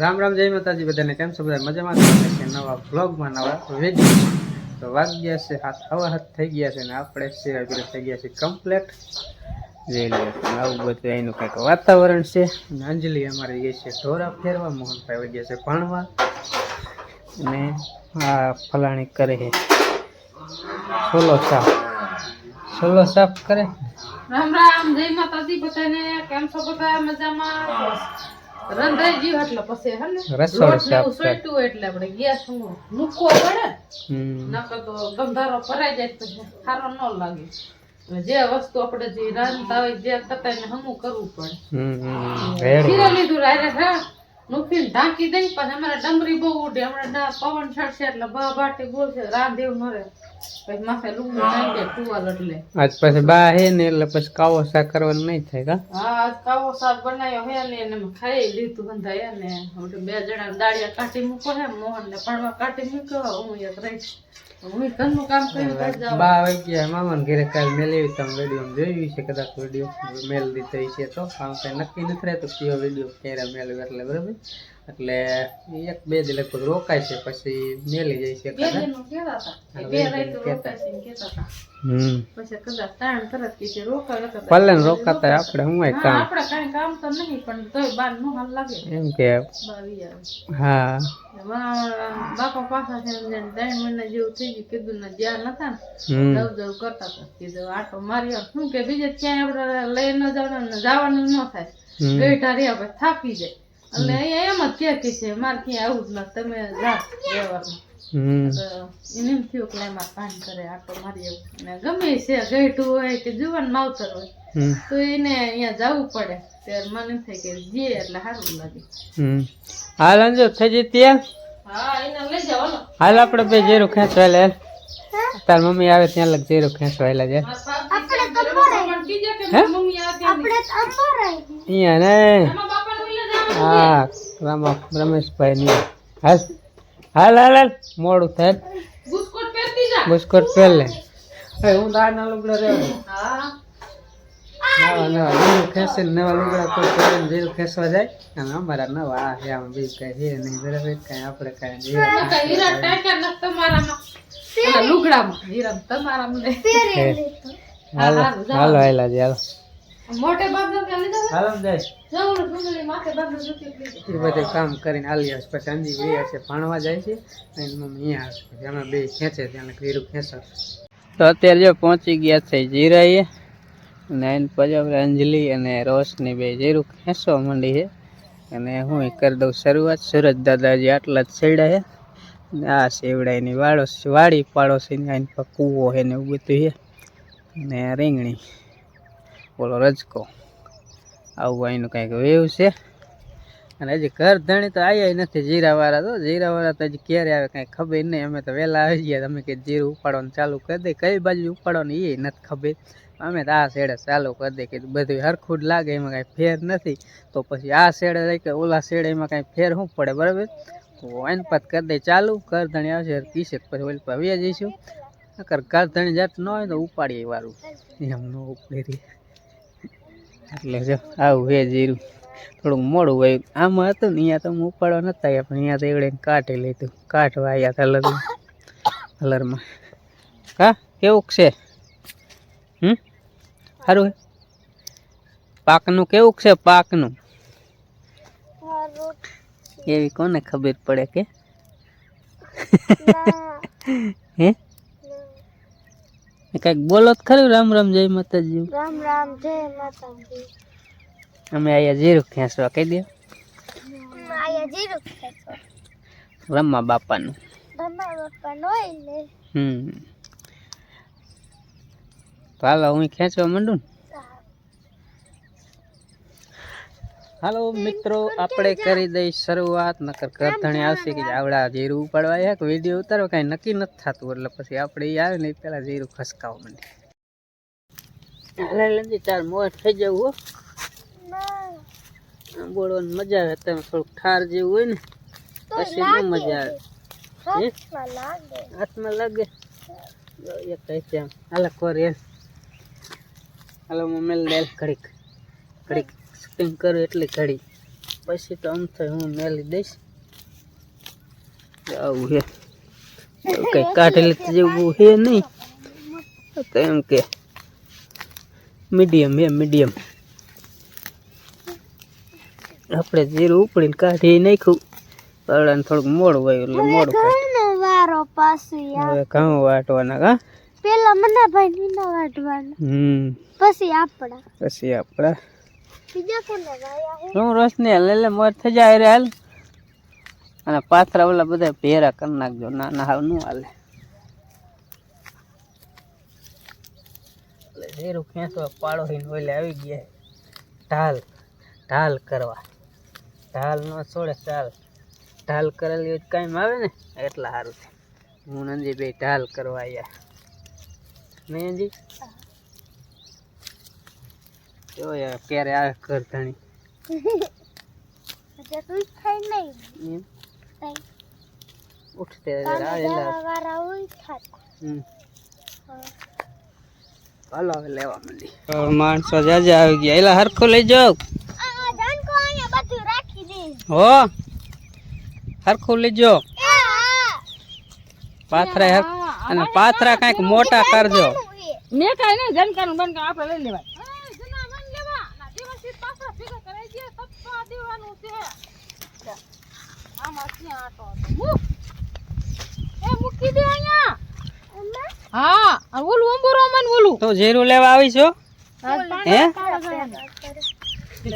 રામ રામ, જય માતાજી, બધાને કેમ છો? બધા મજામાં છે? નવા બ્લોગમાં નવા વીડિયો તો વાગ્યા છે હાથ, હવા હાથ થઈ ગયા છે ને આપણે સેવા વિરુદ્ધ થઈ ગયા છે કમ્પ્લેટ જઈ લઈએ આવું બધું એનું કંઈક વાતાવરણ છે. અને અંજલિ અમારી ગઈ છે ઢોરા ફેરવા, મોહનભાઈ વહી છે ભણવા. અને આ ફલાણી કરે છે. છોલો સાફ. છોલો સાફ કરે? રામ રામ, જય માતાજી, બધાને કેમ છો? બધા મજામાં? રંધાઈ ગયું એટલે પછી હે ને લોટ ને એવું સોટ્યું એટલે આપણે ગેસ મૂકવો પડે. નકર તો ગંધારો ભરાઈ જાય પછી સારો ન લાગે. જે વસ્તુ આપણે જે રાંધતા હોય જે કરતા એને હમું કરવું પડે. ખીરે લીધું રાયરે હા? ઢાંકી દઈ પછી અમારે ડમરી બહુ ઉડે. હમણાં પવન છડશે એટલે બા બાટી બોલશે રાંધેવું ન આજ પછી બા હે ને એટલે પછી કાવો શા કરવાનું નહીં થાય કા? હા આજ કાવો શાક બનાવ્યો હે ને એને ખાઈ લીધું બંધાય ને. હવે બે જણા દાળિયા કાઢી મૂકો હે મોહન ને ભણવા કાઢી મૂક્યો હું એક રહીશ. હું ઘરનું કામ કરી બા આવી ગયા મામા ને ઘરે કાલ મેળવી તમે વીડિયો જોયું છે કદાચ વીડિયો મેલ દીધો છે તો આમ કઈ નક્કી નથી રહેતું કયો વીડિયો ક્યારે મેળવ્યો એટલે બરાબર. એટલે એક બે દી લગભગ રોકાય છે પછી મેલી જાય છે ને રોકાતા આપણે હું કામ. આપણે કાંઈ કામ તો નહીં પણ તોય બાર નો હાલ લાગે. એમ કે. હા. બાપા પાછા છે ને ત્રણ મહિના જેવું થઈ ગયું કીધું ને જ્યાં નતા ને જવું જવું કરતા હતા. કીધું આટો માર્યો શું કે બીજે ક્યાંય આપણે લઈ ન જવાનું જવાનું ન થાય. ગઈઠા રહ્યા પછી થાકી જાય. એટલે અહીંયા એમ જ કે કે છે મારે ક્યાંય આવું જ નથી તમે જા રહેવાનું હમ. તો એને એમ થયું કે એમાં પાન કરે આટો મારી આવું અને ગમે છે ગઈઠું હોય કે જુવાન માવતર હોય તો એને અહીંયા જવું પડે. ત્યારે મને થાય કે જે એટલે સારું લાગે. હમ. હાલ અંજો થઈ જાવ હાલો આપણે બે જીરું ખેંચવા લે. તાર મમ્મી આવે ત્યાં લગ જીરું ખેંચવા લે જાય અહીંયા ને એમાં બાપાને લઈ જાવ હા રામા રમેશભાઈ ની હાલ હાલ હાલ હાલ. મોડું થાય. બુસ્કોટ પહેલે એ હું દાળ ના લુગડા રહેવા હા. નવા નવા ખેંચીને નવા લુગડા કોઈ પહેરીને ખેંચવા જાય. અને અમારા નવા આ છે આમાં બીજું કઈ છે નહીં બરાબર? કાંઈ આપણે કઈ તમારામાં. લુગડામાં. હીરા તમારામાં નહીં. હાલો હાલો હાલા જ હાલો. મોટે લીધા જવું ડુંગળી માથે બધું કામ કરીને પછી અંજી બે હશે ભણવા જાય છે. અને મમ્મી અહીંયા આવશે પછી અમે બે ખેંચે ત્યાં જીરું ખેંચો તો અત્યારે જો પહોંચી ગયા છે જીરાએ. અને એની પછી આપણે અંજલિ અને રોશની બે જીરું ખેંચવા માંડી છે. અને હું કરી દઉં શરૂઆત. સુરજ દાદાજી આટલા જ છેડા છે. આ આ શેવડાની વાળો વાડી પાડોશી ને કૂવો છે ને એવું બધું છે. અને રીંગણી. બોલો, રજકો. આવું અહીંનું કંઈક વેવ છે. અને હજી ઘર ધણી તો આવ્યા નથી જીરાવાળા તો. જીરાવાળા તો હજી ક્યારે આવે કાંઈ ખબર નહીં. અમે તો વહેલા આવી ગયા. તમે કે જીરું ઉપાડવાનું ચાલુ કરી દે. કઈ બાજુ ઉપાડવાનું એ નથી ખબર. અમે તો આ શેડે ચાલુ કરી દે કે બધું હરખું જ લાગે, એમાં કાંઈ ફેર નથી. તો પછી આ શેડે રહી કે ઓલા શેડે એમાં કાંઈ ફેર શું પડે, બરાબર? તો એને પાત કરી દે ચાલુ. ઘર ધણી આવશે પીશે પછી ઓલી પર જઈશું. નકર ઘર ધણી જાત ન હોય તો ઉપાડીએ વારું. એમ ન ઉપડી એટલે જો આવું હે જીરું થોડુંક મોડું હોય. આમાં હતું ને અહીંયા તો હું ઉપાડવા નતા પણ અહીંયા તો એવડે કાઢી લીધું. કાઢવા આવ્યા હતા લગ્ન. કલરમાં. હા કેવું છે? હમ? સારું પાકનું કેવું છે પાકનું? એવી કોને ખબર પડે કે? હે? કંઈક બોલો તો ખરું. રામ રામ જય માતાજી. રામ રામ જય માતાજી. અમે અહીંયા જીરું ખેંચવા કહી દે. આયા જીરું રમવા બાપાનું. ને. હમ. તો હાલો હું ખેંચવા માંડું ને? હાલો મિત્રો આપણે કરી દઈ શરૂઆત નકર કરધણી આવશે કે આવડા જીરું ઉપાડવા. આવ્યા કે વીડિયો ઉતારો કાંઈ નક્કી નથી થતું એટલે પછી આપણે એ આવે ને પહેલાં જીરું ખસકાવ મને. લંજી તાર મોર થઈ જવું હો. ના બોલવાની મજા આવે તમે થોડુંક ઠાર જેવું હોય ને પછી બહુ મજા આવે? હાથમાં લાગે. એક કઈ છે હાલે કોર હાલો. મમ્મી લેલ ઘડીક ઘડીક. શૂટિંગ કરું એટલે ઘડી. પછી તો આમ થાય હું મેલી દઈશ. આવું હે. કઈ કાઢેલી તો જેવું હે નહીં. તો એમ કે મીડિયમ હે મીડિયમ. આપણે જીરું ઉપડીને કાઢી નાખ્યું. પાવડાને થોડુંક મોડું હોય એટલે મોડું વારો પાછું હવે ઘઉં વાટવાના કા પેલા મને ભાઈ નીના વાટવાના. હમ. પછી આપણા પછી આપણા હે? હું રોશની હાલ એટલે મોર થઈ જાય રે હાલ. અને પાથરા ઓલા બધા ભેરા કરી નાખજો નાના હાવનું હાલે. એટલે જીરું ખેંચવા પાડો હિન ઓલે આવી ગયા ઢાલ ઢાલ કરવા. ઢાલ ન છોડે ચાલ. ઢાલ કરેલી હોય કાંઈ આવે ને? એટલા સારું છે. હું નંદી ભાઈ ઢાલ કરવા આવ્યા નહીં અંજી જો યાર ક્યારે આ ઘર ધણી? એટલે તું ખાઈ નહીં એમ? કઈ ઉઠતે હાલો લેવા માંડી. માણસો જાજા આવી ગયા. એલા હરખું લઈ જાઓ. આ જાનકો અહીંયા બધું રાખી દે. હો. હરખું લઈ જાઓ. પાથરા અને પાથરા કાંઈક મોટા કરજો. મેં કઈ નહીં જનકાનું બનકા આપણે લઈ લેવાય જૂના મન લેવા ના દિવસથી પાછા ભેગા કરાઈ હા ઓલું અંબુરો મને ઓલું તો ઝેરું લેવા આવી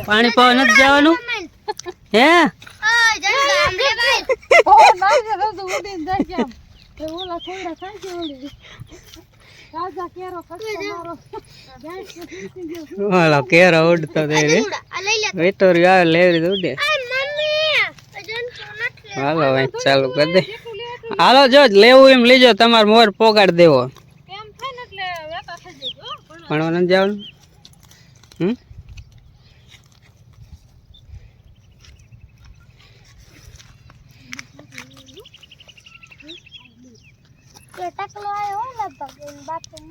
પાણી પાવ નથી જવાનું? હે? ઓ નાઈ દે તો ઉડીને જાય કેમ ઓલા થોડા છે ઓલી હાલો કેરો ઉડતો દેરી રે વેટોરી આવે લેવરી ઉડે. હાલો ભાઈ ચાલુ કરી દે. હાલો જો લેવું એમ લેજો તમારે મોર પોગાડ દેવો. વેતા ભણવા નથી જવાનું? હમ? ટકલો આવ્યો લગભગ એની બાથરૂમ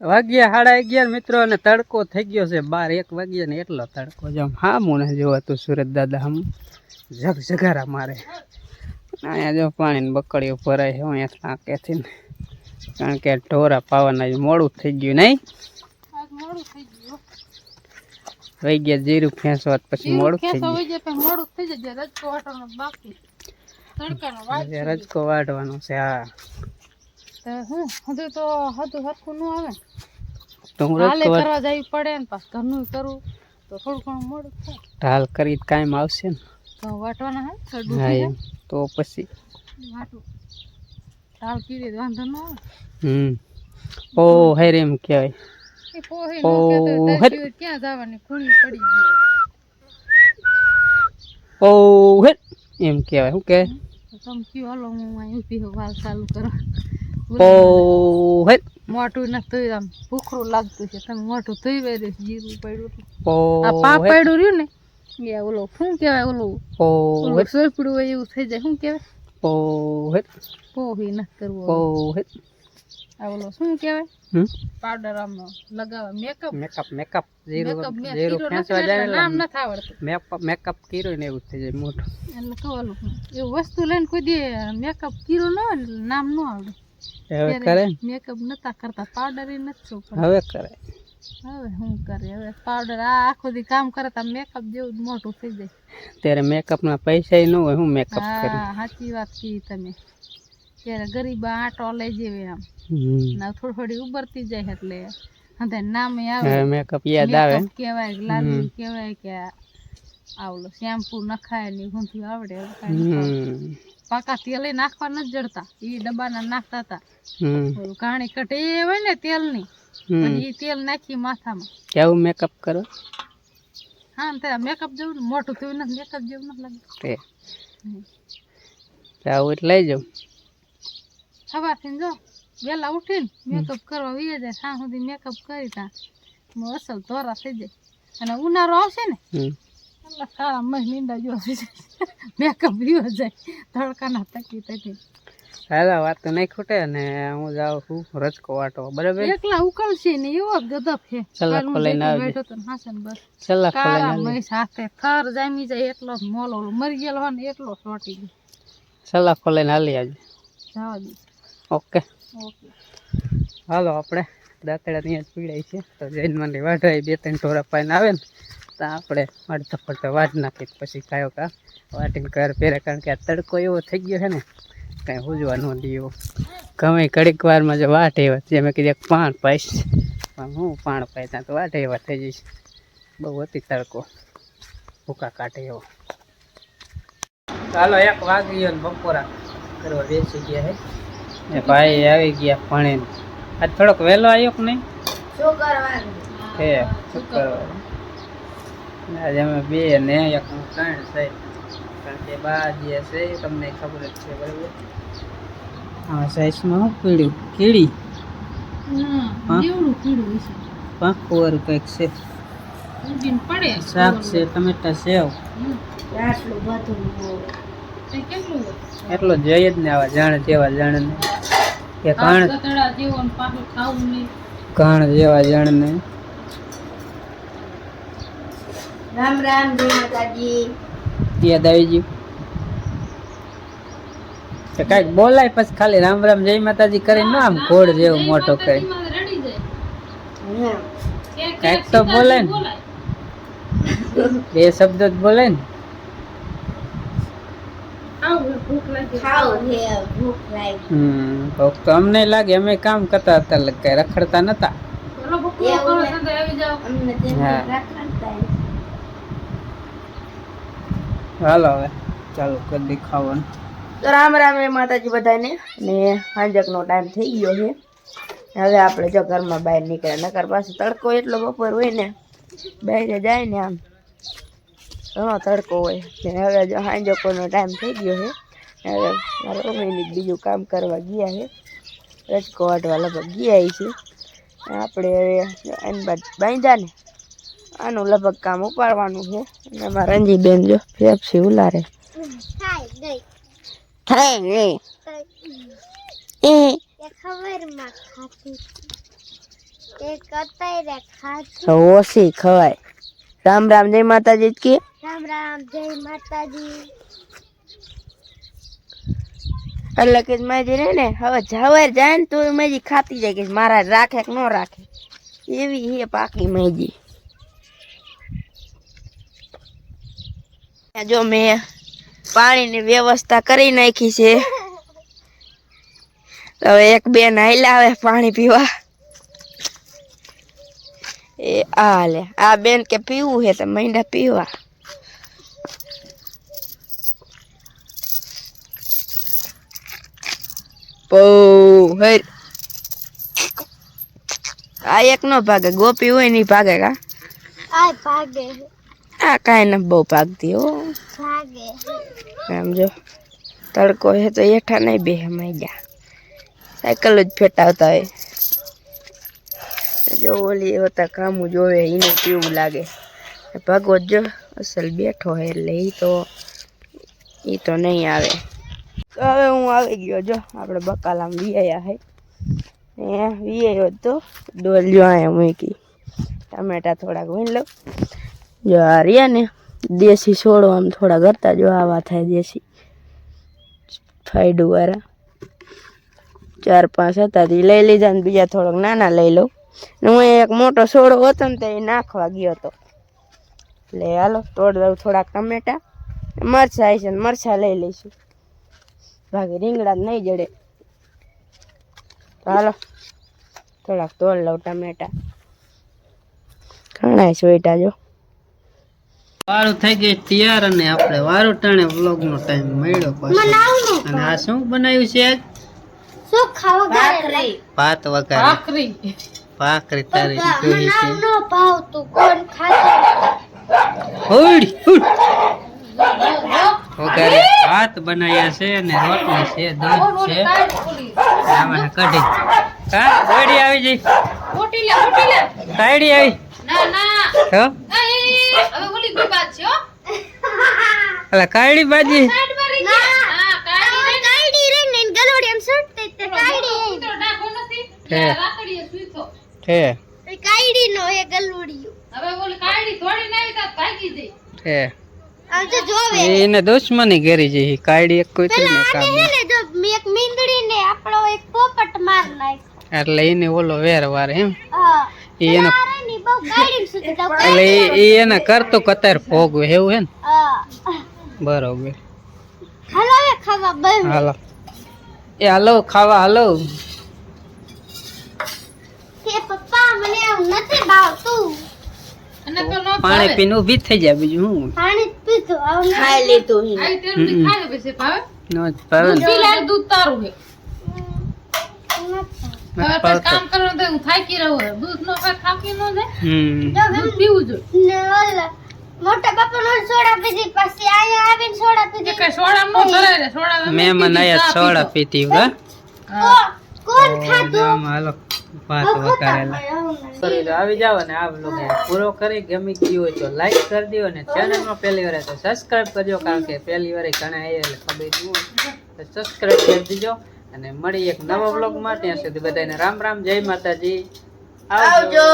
વાગ્યા સાડા અગિયાર મિત્રો અને તડકો થઈ ગયો છે બાર એક વાગ્યા ને એટલો તડકો જેમ હામું ને જોવાતું સુરત દાદા હમ. જગ જગારા મારે. અહીંયા જો પાણીની બકડીઓ ભરાય છે અહીંયા ટાંકેથી ને. કારણ કે ઢોરા પાવાના જ મોડું થઈ ગયું નહીં. આજ મોડું થઈ ગયું. વહી ગયા જીરું ફેંસવા તો પછી મોડું થઈ ખેતો ગયું. હોય જાય પણ મોડું થઈ જાય રજકો વાટવાનો બાકી. તડકાનો વાત આજે રજકો વાઢવાનો છે હા. તો હું હજુ તો હજુ હરખું ન આવે. તો હું હાલે કરવા જવી પડે ને પાછું ઘરનું કરવું તો થોડું ઘણું મોડું થાય. ઢાલ કરી કાયમ આવશે ને? તો વાટવાના હે તો હા એમ. તો પછી? જાય વાટવું તાવ પીરે વાંધો ન આવે. હમ. ઓ હેર કહેવાય. એ પોહી નો કહેતો હોય, હટ. તાર સિવાય ક્યાં જવાની ખૂણી પડી ગઈ ઓ એમ કહેવાય. શું કે? તમે કયો હાલો હું અહીં ઊભી હોઉં વાલ ચાલુ કરો. ઓ મોટું નથી આમ ભૂખરું લાગતું છે. તમે મોટું થઈ વેરે જીરું પડ્યું. આ પાપ પડ્યું રહ્યું ને એ ઓલો શું કહેવાય ઓલું? ઓલું સોયપડું હોય એવું થઈ જાય શું કહેવાય? ઓ પોહી ન કરવું ઓ આ ઓલો શું કહેવાય? પાવડર આમ લગાવ મેકઅપ મેકઅપ મેકઅપ જીરું જીરું ખેંચવા જાય નામ નથી આવડતું. મેકઅપ મેકઅપ કર્યો ને એવું થઈ જાય મોટું. એટલે કહું ઓલું એવું વસ્તુ લઈને કોઈ દે મેકઅપ કર્યો ન નામ ન આવડે. હવે કરે? મેકઅપ નતા કરતા પાવડર એ નથી હવે કરે? હવે શું કરે? હવે પાવડર આ આખો દી કામ કરે તો મેકઅપ જેવું જ મોટું થઈ જાય. ત્યારે મેકઅપ ના પૈસા ન હોય હું મેકઅપ કરું? હા સાચી વાત કી તમે. ત્યારે ગરીબા આટો લઈ જેવે આમ. ના થોડી થોડી ઉભરતી જાય એટલે હંધે નામે આવે. મેકઅપ યાદ આવે? કેવાય કહેવાય ગુલાબી કહેવાય કે આ ઓલો શેમ્પુ નખાય ને ઊંધું આવડે. હમ. પાકા તેલ નાખવા નથી જડતા. એ ડબ્બાના નાખતા હતા. ઘાણી કટે હોય ને તેલની ની એ તેલ નાખી માથામાં. કેવું મેકઅપ કરો? હા ત્યાં મેકઅપ જેવું મોટું થયું નથી મેકઅપ જેવું નથી લાગે તે. આવું એટલે લઈ જાઉં. સવારથી જો વહેલા ઉઠીને મેકઅપ કરવા વીએ જાય સાંજ સુધી મેકઅપ કરી તા. અસલ ધોરા થઈ જાય. અને ઉનાળો આવશે ને એટલે સારા મસ્ત મીંડા જેવા મેકઅપ વિયો જાય. તડકાના તકી તકી હાલા વાત તો નહીં ખૂટે ને હું જાઉં છું વાટો બરાબર? એકલા ને એવો છે. બેઠો તો બસ. ખોલાઈને સાથે થર જામી જાય એટલો મોલો મરી ગયેલો હોય ને એટલો સોટી ગયો. સલાહ ખોલાઈને હાલી આવજે. જવા દે. ઓકે. ઓકે. હાલો આપણે દાંતડા ત્યાં જ પીડાય છે. તો જૈન મંડી વાઢાય બે ત્રણ ઢોરા પાઈને આવે ને તો આપણે અડધો પડતો વાટ નાખી પછી કાયો કા વાટીને ઘર પહેરે. કારણ કે આ તડકો એવો થઈ ગયો છે ને કાંઈ હુજવા ન દીવો. ગમે ઘડીક વારમાં જો વાટ એવા જે મેં કીધું એક પાણ પાઈશ. પણ હું પાણ પાઈ ત્યાં તો વાટ એવા થઈ જઈશ. બહુ હતી તડકો. ભૂકા કાઢે એવો. ચાલો એક વાગી ગયો ને બપોરા કરવા બેસી ગયા હે. ને ભાઈ આવી ગયા ભણીને. આજ થોડોક વહેલો આવ્યો કે નહીં? હે શુક્રવાર. આજે અમે બે ને એક ત્રણ છે કારણ કે બા જે છે તમને ખબર જ છે બરાબર? હા સાઈઝમાં શું? કીડું કીડી પાંખું વાળું કંઈક છે. શાક છે ટમેટા સેવ એટલો જોઈએ જ ને આવા જાણ જેવા જાણે ને કે કાણ કણ કતડા જેવો ને પાછું ખાવું નહીં. કણ જેવા જાણ ને રામ રામ જય માતાજી યાદ આવી ગયું તો કાંઈક બોલાય પછી ખાલી રામ રામ જય માતાજી કરીને ન આમ ઘોડ જેવો મોટો કરી એમાં રડી જાય ક્યાંક કાંઈક ક્યાંક તો બોલે ને. બોલાય બે શબ્દ જ બોલાય ને આવું હે, ભૂખ લાગી ખાવ હે ભૂખ લાગી હમ ભૂખ તો અમને લાગે અમે કામ કરતા હતા એટલે કઈ રખડતા નતા ચલો બપોર કરો તો આવી જાઓ અમને હા. હાલો હવે, ચાલો કરી દેખાવાનું. તો રામ રામ એ માતાજી બધાને. ને હાંજકનો ટાઈમ થઈ ગયો છે. હવે આપણે જો ઘરમાં બહાર નીકળ્યા, નકર પાછું તડકો એટલો બપોર હોય ને, બહાર જાય ને આમ. ઘણો તડકો હોય. ને હવે જો હાંજકોનો ટાઈમ થઈ ગયો છે. હવે મારા મમ્મીની બીજું કામ કરવા ગયા છે. રજકો વાટવા લગભગ ગયા છે. આપણે હવે એની બાદ બાંધ્યા ને. આનું લગભગ કામ ઉપાડવાનું છે અને અમારા રંજીબેન જો ફેફસી ઉલારે ખાઈ ગઈ થાય ને એ એ ખબરમાં ખાતી એ કતાઈ ખાતી ઓછી ખવાય રામ રામ જય માતાજી જ કે રામ રામ જય માતાજી એટલે કે માજી રે ને હવે જવાર જાય ને તો માજી ખાતી જાય કે મારા રાખે કે ન રાખે એવી હે પાકી માજી જો મેં પાણીની વ્યવસ્થા કરી નાખી છે. તો હવે એક બેન હાલ્યા આવે પાણી પીવા. એ આ લે, આ બેન કે પીવું છે તો મહિના પીવા. પો હર આ એક નો ભાગે, ગોપી હોયની ભાગે કા? આ ભાગે. આ કાંઈ ન બહુ ભાગતી હો ભાગે. આમ જો તડકો છે તો હેઠા નહીં બે જા સાયકલ જ ફેટાવતા હોય. જો ઓલી હોતા કામું જોવે એને કેવું લાગે. ભગવત જો અસલ બેઠો હે એટલે એ તો એ તો નહીં આવે. તો હવે હું આવી ગયો જો આપણે બકાલામ વિયાયા હે. એ વિયાયો તો ડોલ્યો અહીંયા મૂકી. ટમેટા થોડાક વીણ લઉં. જો રહ્યા ને, દેશી છોડો આમ થોડા કરતા જો આવા થાય દેશી. ફાયડું વાળા ચાર પાંચ હતા તે લઈ લીધા ને બીજા થોડોક નાના લઈ લઉં. હું એક મોટો છોડો હતો ને તે નાખવા ગયો હતો. એટલે હાલો, તોડ દઉં થોડાક ટમેટા. મરચાં આવી છે ને મરચાં લઈ લઈશું. બાકી રીંગણા નહીં જડે. હાલો, થોડાક તોડ લઉં ટમેટા. ઘણા સોઈટા જો. વારું થઈ ગઈ તૈયાર અને આપણે વારું ટાણે વ્લોગ નો ટાઈમ મળ્યો પાછો અને આ શું બનાવ્યું છે આજ? શું ખાવા ભાખરી. ભાત વગર ભાખરી. ભાખરી તારી જોઈ છે. નો તો કોણ ખાતો હોડ હુડ વઘારે ભાત બનાવ્યા છે અને રોટલી છે દૂધ છે. આમાં કઢી. કા દોડી આવી જઈ. મોટી લે મોટી લે. કાયડી આવી. ના ના. તો બી વાત છે હો અલા કાયડી બાજી ને કાયડી નો એ ગલુડિયું. હવે બોલી થોડી તા ભાગી જઈ જોવે. એને દુશ્મની ઘેરી છે. ઈ કાયડી એક કોઈ ને કામ ને જો એક મીંદડી ને આપણો એક પોપટ માર નાખ્યો. એટલે એને ઓલો વેર વાર એમ. હા. એનો બહુ એટલે એ એને કરતો કતાર ભોગવે એવું હે ને? બરોબર. હાલો હવે ખાવા બસ હાલો. એ હાલો ખાવા હાલો. કે પપ્પા મને આવું નથી ભાવતું. અને તો નો પાણી પીને ઊભી થઈ જાય બીજું હું પાણી પીધું આવું ખાઈ લીધું આઈ તેલ ખાય પછી ભાવે. નો ભાવે. દૂધ તારું હે. નથી. હવે નથી પછી ભાવતો. કામ કરવાનું તો હું થાકી રહું દૂધ નો કાંઈ થાકી ન જાય હમ. પીવું જોઈએ. મોટા બાપા નો સોડા પીધી પછી અહીંયા આવીને સોડા પીધી. કઈ સોડા નો ધરાય ને સોડા તો મેં સોડા પીતી હા. કોણ કોણ ખાધું? હાલો ભાત વઘારેલા. આવી જાવ ને આ બ્લોગ પૂરો કરી ગમી ગયું હોય તો લાઈક કરી દો અને ચેનલમાં પહેલી વાર તો સબસ્ક્રાઇબ કરજો કારણ કે પહેલી વાર ઘણા એટલે ખબર ન હોય. તો સબસ્ક્રાઇબ કરી દીજો. અને મળી એક નવા બ્લોગમાં ત્યાં સુધી બધાને રામ રામ જય માતાજી. આવજો.